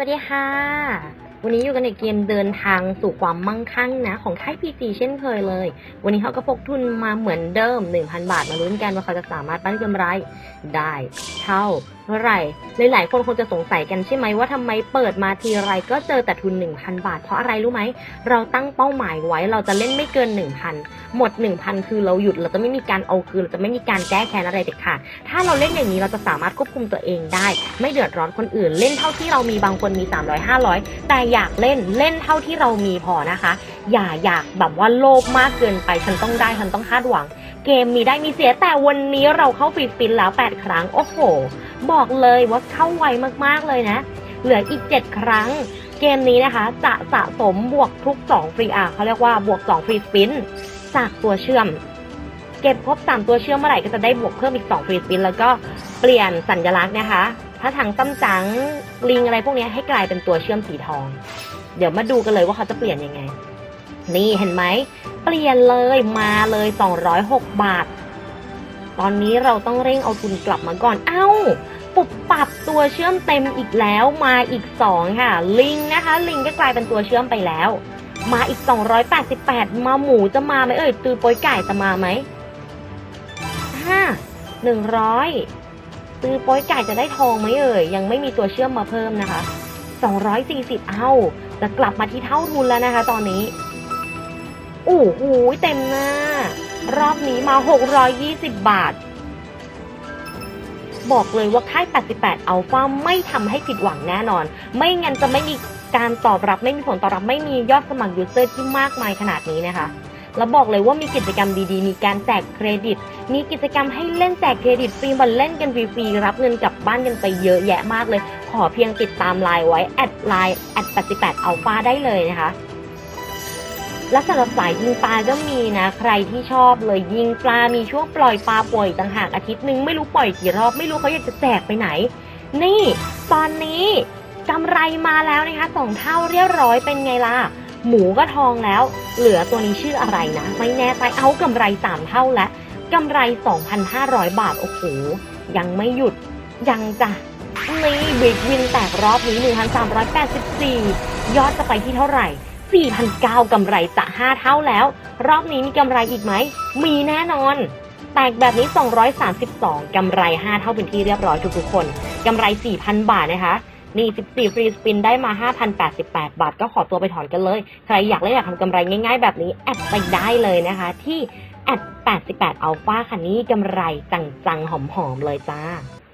สวัสดีค่ะ วันนี้อยู่กันในเกมเดินทางสู่ความมั่งคั่งนะ ของค่าย PC เช่นเคยเลย วันนี้เขาก็พกทุนมาเหมือนเดิม 1,000 บาทมาลุ้นกันว่าเขาจะสามารถปั้นกำไรได้เท่า ไหร่ หลายๆ คนคงจะสงสัยกันใช่ไหมว่าทำไมเปิดมาทีไรก็เจอแต่ทุน 1,000 บาท เพราะอะไรรู้ไหม เราตั้งเป้าหมายไว้เราจะเล่นไม่เกิน 1,000 หมด 1,000 คือเราหยุดเราจะไม่มีการเอาคืนเราจะไม่มีการแก้แค้นอะไรเด็ดขาดถ้าเราเล่นอย่างนี้เราจะสามารถควบคุมตัวเองได้ ไม่เดือดร้อนคนอื่น เล่นเท่าที่เรามีบางคนมี 300 500 แต่อยากเล่นเล่นเท่าที่เรามีพอนะคะ อย่าอยากแบบว่าโลภมากเกินไปฉันต้องได้ฉันต้องคาดหวัง เกมมีได้มีเสียแต่วันนี้เราเข้าฟรีสปินแล้ว 8 ครั้งโอ้โห บอกเลยว่าเข้าไวมากๆเลยนะ เหลืออีก 7 ครั้ง เกมนี้นะคะ จะสะสมบวกทุก 2 ฟรีอะเขาเรียกว่าบวก 2 ฟรีสปินจากตัวเชื่อม เก็บครบ 3 ตัวเชื่อมเมื่อไหร่ก็จะได้บวกเพิ่มอีก 2 ฟรีสปินแล้วก็เปลี่ยนสัญลักษณ์นะคะถ้าทางซ้ำจังลิงอะไรพวกนี้ให้กลายเป็นตัวเชื่อมสีทอง เดี๋ยวมาดูกันเลยว่าเขาจะเปลี่ยนยังไง นี่เห็นไหม เปลี่ยนเลยมาเลย 206 บาท ตอนนี้เราต้องเร่งเอาทุนกลับมาก่อน เอ้า ปุบปรับตัวเชื่อมเต็มอีกแล้วมาอีก 2 ค่ะ ลิงนะคะ ลิงก็กลายเป็นตัวเชื่อมไปแล้ว มาอีก 288 มาหมูจะมาไหมเอ่ยตือโปอยไก่จะมาไหมห้าหนึ่งร้อยตือโปอยไก่จะได้ทองไหมเอ่ยยังไม่มีตัวเชื่อมมาเพิ่มนะคะ240 เอ้าจะกลับมาที่เท่าทุนแล้วนะคะ ตอนนี้โอ้โหเต็มหน้า รอบนี้มา 620 บาท บอกเลยว่าค่าย 88 อัลฟาไม่ทำให้ผิดหวังแน่นอน ไม่งั้นจะไม่มีการตอบรับไม่มีผลตอบรับไม่มียอดสมัครยูเซอร์ที่มากมายขนาดนี้นะคะ แล้วบอกเลยว่ามีกิจกรรมดีๆ มีการแจกเครดิต มีกิจกรรมให้เล่นแจกเครดิตฟรีมาเล่นกันฟรีๆรับเงินกลับบ้านกันไปเยอะแยะมากเลย ขอเพียงติดตามไลน์ไว้แอดไลน์แอด88 อัลฟาได้เลยนะคะ และสำหรับสายยิงปลาก็มีนะ ใครที่ชอบเลยยิงปลา มีช่วงปล่อยปลาป่วยต่างหากอาทิตย์หนึ่งไม่รู้ปล่อยกี่รอบไม่รู้เขาอยากจะแจกไปไหน นี่ตอนนี้กำไรมาแล้วนะคะสองเท่าเรียบร้อยเป็นไงล่ะ หมูก็ทองแล้ว เหลือตัวนี้ชื่ออะไรนะ ไม่แน่ใจเอากำไรสามเท่าแล้วกำไร 2,500 บาท โอ้โห ยังไม่หยุด ยังจ้ะนี่บิ๊กวินแตกรอบนี้ 1,384 ยอดจะไปที่เท่าไหร่ 4,900กำไรจะ 5 เท่าแล้ว รอบนี้มีกำไรอีกไหม มีแน่นอน แตกแบบนี้ 232กำไร 5 เท่าเป็นที่เรียบร้อยทุกๆคนกำไร 4,000 บาทนะคะนี่14ฟรีสปินได้มา 5,088 บาท ก็ขอตัวไปถอนกันเลย ใครอยากเล่นอยากทำกำไรง่ายๆ แบบนี้ แอดไปได้เลยนะคะ ที่แอด88อัลฟาค่ะนี่กำไรจังๆ หอมๆ เลยจ้า